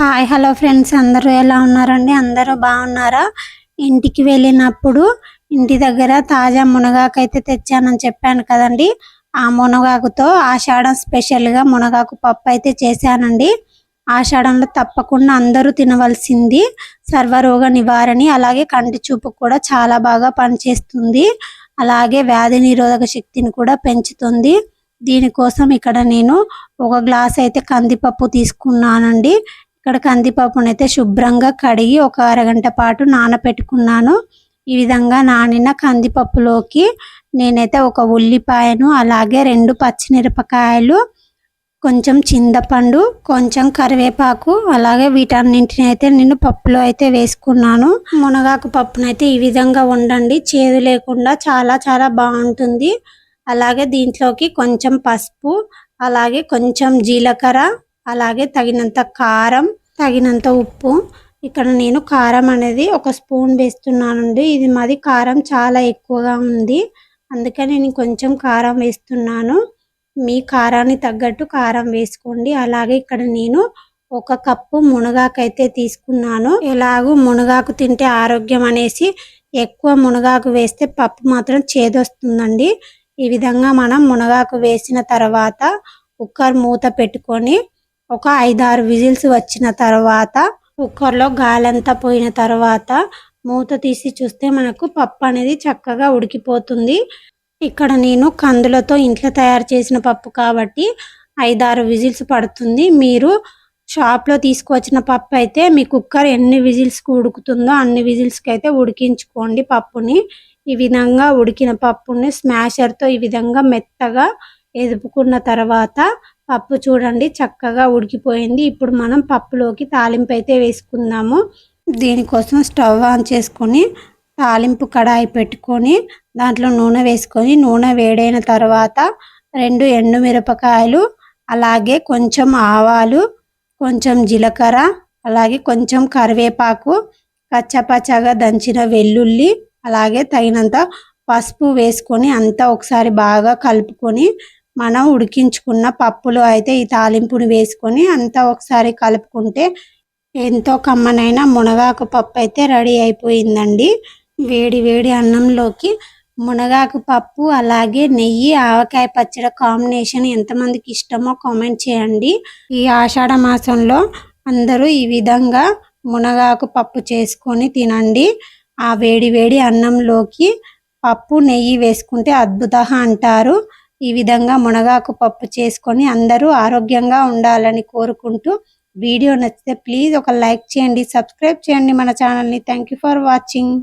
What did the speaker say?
Hi hello friends అందరూ ఎలా ఉన్నారండి? అందరూ బాగున్నారా? ఇంటికి వెళ్ళినప్పుడు ఇంటి దగ్గర తాజా మునగాకు అయితే తెచ్చానని చెప్పాను కదండి. ఆ మునగాకుతో ఆషాఢం స్పెషల్గా మునగాకు పప్పు అయితే చేశానండి. ఆషాఢంలో తప్పకుండా అందరూ తినవలసింది సర్వరోగ నివారణి అలాగే కంటి చూపు కూడా చాలా బాగా పనిచేస్తుంది. అలాగే వ్యాధి నిరోధక శక్తిని కూడా పెంచుతుంది. దీనికోసం ఇక్కడ నేను ఒక గ్లాస్ అయితే కందిపప్పు తీసుకున్నానండి. ఇక్కడ కందిపప్పునైతే శుభ్రంగా కడిగి ఒక అరగంట పాటు నానపెట్టుకున్నాను. ఈ విధంగా నానిన కందిపప్పులోకి నేనైతే ఒక ఉల్లిపాయను అలాగే రెండు పచ్చిమిరపకాయలు కొంచెం చింతపండు కొంచెం కరివేపాకు అలాగే వీటన్నింటిని అయితే నేను పప్పులో అయితే వేసుకున్నాను. మునగాకు పప్పునైతే ఈ విధంగా వండండి. చేదు లేకుండా చాలా చాలా బాగుంటుంది. అలాగే దీంట్లోకి కొంచెం పసుపు అలాగే కొంచెం జీలకర్ర అలాగే తగినంత కారం తగినంత ఉప్పు. ఇక్కడ నేను కారం అనేది ఒక స్పూన్ వేస్తున్నానండి. ఇది మాది కారం చాలా ఎక్కువగా ఉంది. అందుకని నేను కొంచెం కారం వేస్తున్నాను. మీ కారాన్ని తగ్గట్టు కారం వేసుకోండి. అలాగే ఇక్కడ నేను ఒక కప్పు మునగాకు అయితే తీసుకున్నాను. ఎలాగూ మునగాకు తింటే ఆరోగ్యం అనేసి ఎక్కువ మునగాకు వేస్తే పప్పు మాత్రం చేదొస్తుందండి. ఈ విధంగా మనం మునగాకు వేసిన తర్వాత కుక్కర్ మూత పెట్టుకొని ఒక ఐదారు విజిల్స్ వచ్చిన తర్వాత కుక్కర్లో గాలంతా పోయిన తర్వాత మూత తీసి చూస్తే మనకు పప్పు అనేది చక్కగా ఉడికిపోతుంది. ఇక్కడ నేను కందులతో ఇంట్లో తయారు చేసిన పప్పు కాబట్టి ఐదారు విజిల్స్ పడుతుంది. మీరు షాప్లో తీసుకువచ్చిన పప్పు అయితే మీ కుక్కర్ ఎన్ని విజిల్స్కి ఉడుకుతుందో అన్ని విజిల్స్కి అయితే ఉడికించుకోండి పప్పుని. ఈ విధంగా ఉడికిన పప్పుని స్మాషర్తో ఈ విధంగా మెత్తగా ఎదుపుకున్న తర్వాత పప్పు చూడండి చక్కగా ఉడికిపోయింది. ఇప్పుడు మనం పప్పులోకి తాలింపు అయితే వేసుకుందాము. దీనికోసం స్టవ్ ఆన్ చేసుకొని తాలింపు కడాయి పెట్టుకొని దాంట్లో నూనె వేసుకొని నూనె వేడైన తర్వాత రెండు ఎండుమిరపకాయలు అలాగే కొంచెం ఆవాలు కొంచెం జీలకర్ర అలాగే కొంచెం కరివేపాకు కచ్చపచ్చగా దంచిన వెల్లుల్లి అలాగే తగినంత పసుపు వేసుకొని అంతా ఒకసారి బాగా కలుపుకొని మనం ఉడికించుకున్న పప్పులో అయితే ఈ తాలింపుని వేసుకొని అంతా ఒకసారి కలుపుకుంటే ఎంతో కమ్మనైన మునగాకు పప్పు అయితే రెడీ అయిపోయిందండి. వేడి వేడి అన్నంలోకి మునగాకు పప్పు అలాగే నెయ్యి ఆవకాయ పచ్చడి కాంబినేషన్ ఎంతమందికి ఇష్టమో కామెంట్ చేయండి. ఈ ఆషాఢ మాసంలో అందరూ ఈ విధంగా మునగాకు పప్పు చేసుకొని తినండి. ఆ వేడి వేడి అన్నంలోకి పప్పు నెయ్యి వేసుకుంటే అద్భుత అంటారు. ఈ విధంగా మునగాకు పప్పు చేసుకొని అందరూ ఆరోగ్యంగా ఉండాలని కోరుకుంటూ వీడియో నచ్చితే ప్లీజ్ ఒక లైక్ చేయండి సబ్స్క్రైబ్ చేయండి మన ఛానల్ని. Thank for watching